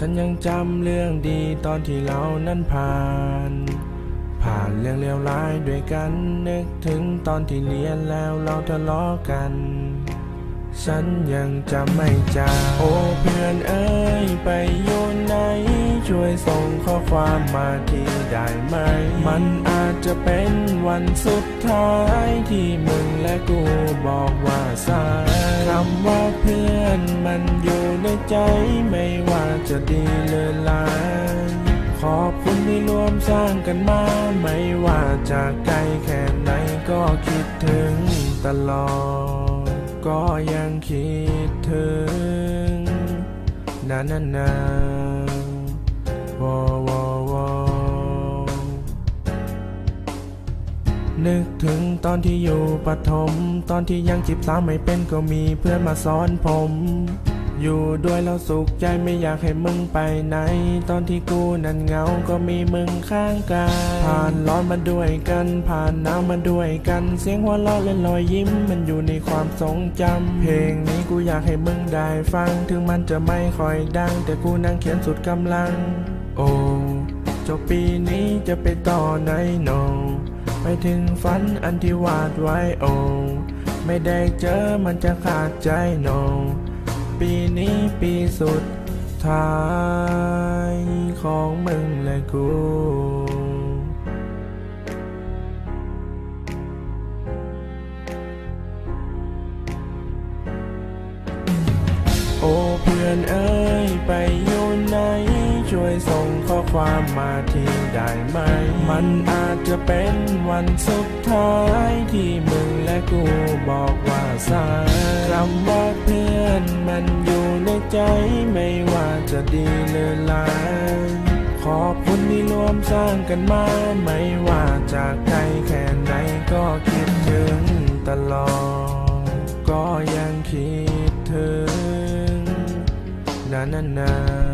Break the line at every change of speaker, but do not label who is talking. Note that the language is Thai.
ฉันยังจำเรื่องดีตอนที่เรานั้นผ่าน ผ่านเรื่องเลวร้ายด้วยกัน นึกถึงตอนที่เรียนแล้วเราทะเลาะกัน ฉันยังจำไม่จางโอ้เพื่อนเอ้ยไปอยู่ไหน ช่วยส่งข้อความมาที่ได้ไหม มันอาจจะเป็นวันสุดท้ายที่มึงและกูบอกว่าสายคำว่า พื่อนมันอยู่ในใจไม่ว่าจะดีหรือร้ายขอบคุณที่ร่วมสร้างกันมา ไม่ว่าจะไกลแค่ไหนก็คิดถึงตลอด ก็ยังคิดถึง นานานนา นึกถึงตอนที่อยู่ปฐมตอนที่ยังจีบสาวไม่เป็นก็มีเพื่อนมาสอนผม อยู่ด้วยแล้วสุขใจไม่อยากให้มึงไปไหน ตอนที่กูนั้นเหงาก็มีมึงข้างกายผ่านร้อนมาด้วยกัน ผ่านหนาวมาด้วยกัน เสียงหัวเราะและรอยยิ้มมันอยู่ในความทรงจำเพลงนี้กูอยากให้มึงได้ฟัง ถึงมันจะไม่ค่อยดัง แต่กูนั่งเขียนสุดกำลัง โอ้จบปีนี้จะไปต่อไหนโน ไปถึงฝันอันที่วาดไว้โอไม่ได้เจอมันจะขาดใจโน ปีนี้ปีสุดท้ายของมึงและกูโอ้เพื่อนเอ้ยไปอยู่ไหน ช่วยส่งข้อความมาทีได้ไหม มันอาจจะเป็นวันสุดท้ายที่มึงและกูบอกว่าสายคำว่าเพื่อนมันอยู่ในใจไม่ว่าจะดีหรือร้ายขอบคุณที่ร่วมสร้างกันมา ไม่ว่าจากไกลแค่ไหนก็คิดถึงตลอด ก็ยังคิดถึงนานาน